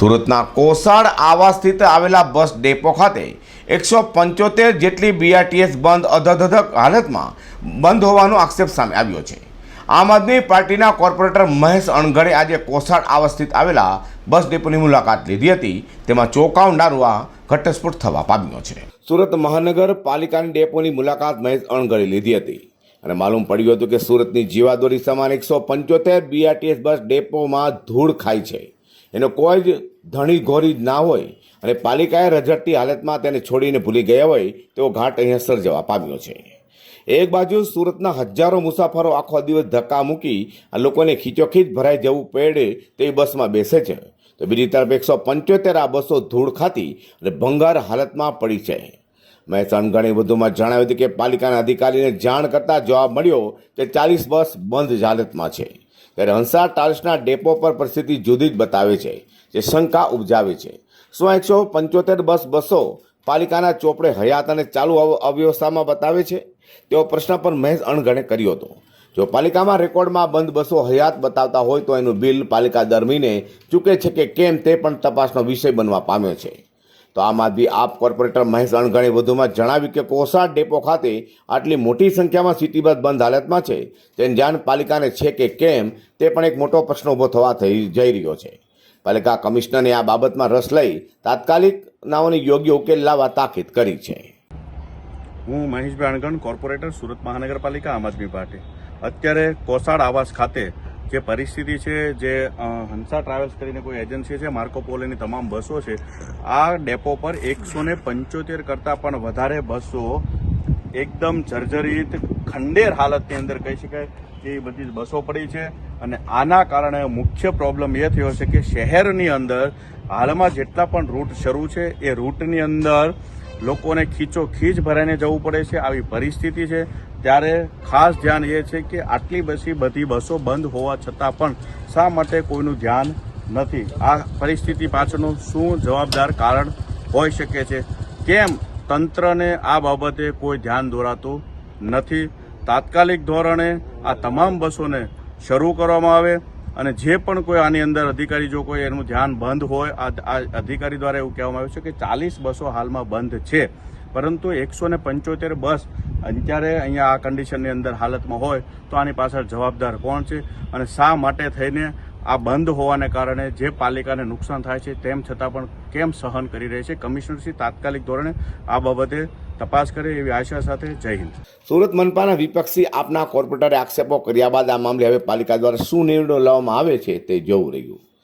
સુરતના કોસાડ આવા સ્થિત આવેલા બસ ડેપો ખાતે એકસો પંચોતેર જેટલી બીઆરટીએસ બંધ અધધક હાલતમાં બંધ હોવાનો આક્ષેપ સામે આવ્યો છે. આમ આદમી પાર્ટીના કોર્પોરેટર મહેશ અણઘડે આજે કોસાડ આવા સ્થિત આવેલા બસ ડેપોની મુલાકાત લીધી હતી. તેમાં ચોંકાવનારું આ ઘટસ્ફોટ થવા પામ્યો છે. સુરત મહાનગરપાલિકાની ડેપોની મુલાકાત મહેશ અણઘડે લીધી હતી. અને માલુમ પડ્યું હતું કે સુરતની જીવાદોરી સમાન એકસો પંચોતેર બીઆરટીએસ બસ ડેપોમાં ધૂળ ખાય છે. એનો કોઈ જ ધણી ઘોરી ના હોય અને પાલિકાએ રજડતી હાલતમાં તેને છોડીને ભૂલી ગયા હોય, તેવો ઘાટ અહીંયા સર્જવા પામ્યો છે. એક બાજુ સુરતના હજારો મુસાફરો આખો દિવસ ધક્કા મૂકી આ લોકોને ખીચોખીચ ભરાઈ જવું પડે તે બસમાં બેસે છે. તો બીજી તરફ એકસો પંચોતેર આ બસો ધૂળ ખાતી અને ભંગાર હાલતમાં પડી છે. મહેસાણગણે વધુમાં જણાવ્યું હતું કે પાલિકાના અધિકારીને જાણ કરતાં જવાબ મળ્યો કે ચાલીસ બસ બંધ હાલતમાં છે. ત્યારે હંસા ટાલ્સના ડેપો પર પરિસ્થિતિ જુદી જ બતાવે છે, જે શંકા ઉપજાવે છે. શું એકસો પંચોતેર બસ બસો પાલિકાના ચોપડે હયાત અને ચાલુ અવ- અવ્યવસ્થામાં બતાવે છે? તેવો પ્રશ્ન પણ મહેશ અણગણે કર્યો હતો. જો પાલિકામાં રેકોર્ડમાં બંધ બસો હયાત બતાવતા હોય તો એનું બિલ પાલિકા દરમીને ચૂકે છે કે કેમ તે પણ તપાસનો વિષય બનવા પામ્યો છે. તો આમ આદમી આપ કોર્પોરેટર મહેશ અણગણે વધુમાં જણાવ્યું કે કોસાડ ડેપો ખાતે આટલી મોટી સંખ્યામાં સિટી બસ બંધ હાલતમાં છે. તેની જાણ પાલિકાને છે કે કેમ તે પણ એક મોટો પ્રશ્ન ઊભો થવા થઈ જઈ રહ્યો છે. પાલિકા કમિશનરે આ બાબતમાં રસ લઈ તાત્કાલિક નાઓની યોગ્ય ઉકેલ લાવવા તાકીદ કરી છે. હું મહેશભાઈ અણગણ કોર્પોરેટર, સુરત મહાનગરપાલિકા, આમ આદમી પાર્ટી. અત્યારે કોસાડ આવાસ ખાતે જે પરિસ્થિતિ છે, જે હંસા ટ્રાવેલ્સ કરીને કોઈ એજન્સી છે માર્કોપોલોની તમામ બસો છે, આ ડેપો પર એકસો પંચોતેર કરતાં પણ વધારે બસો એકદમ જર્જરિત ખંડેર હાલતની અંદર કહી શકાય કે બધી જ બસો પડી છે. અને આના કારણે મુખ્ય પ્રોબ્લેમ એ થયો છે કે શહેરની અંદર હાલમાં જેટલા પણ રૂટ શરૂ છે, એ રૂટની અંદર લોકોને ખીચો ખીચ ભરાઈને જવું પડે છે. આવી પરિસ્થિતિ છે. ત્યારે ખાસ ધ્યાન એ છે કે આટલી બસી બધી બસો બંધ હોવા છતાં પણ શા માટે કોઈનું ધ્યાન નથી? આ પરિસ્થિતિ પાછળનું શું જવાબદાર કારણ હોઈ શકે છે? કેમ તંત્રને આ બાબતે કોઈ ધ્યાન દોરાતું નથી? તાત્કાલિક ધોરણે આ તમામ બસોને શરૂ કરવામાં આવે અને જે પણ કોઈ આની અંદર અધિકારી જો કોઈ એનું ધ્યાન બંધ હોય, આ અધિકારી દ્વારા એવું કહેવામાં આવ્યું છે કે ચાલીસ બસો હાલમાં બંધ છે. પરંતુ એકસો ને પંચોતેર બસ અત્યારે અહીંયા આ કન્ડિશનની અંદર હાલતમાં હોય તો આની પાછળ જવાબદાર કોણ છે અને શા માટે થઈને આ બંધ હોવાને કારણે જે પાલિકાને નુકસાન થાય છે તેમ છતાં પણ કેમ સહન કરી રહી છે? કમિશનરશ્રી તાત્કાલિક ધોરણે આ બાબતે તપાસ કરે એવી આશા સાથે જય હિન્દ. સુરત મનપાના વિપક્ષી આપના કોર્પોરેટરે આક્ષેપો કર્યા બાદ આ મામલે હવે પાલિકા દ્વારા શું નિર્ણય લેવામાં આવે છે તે જોવું રહ્યું.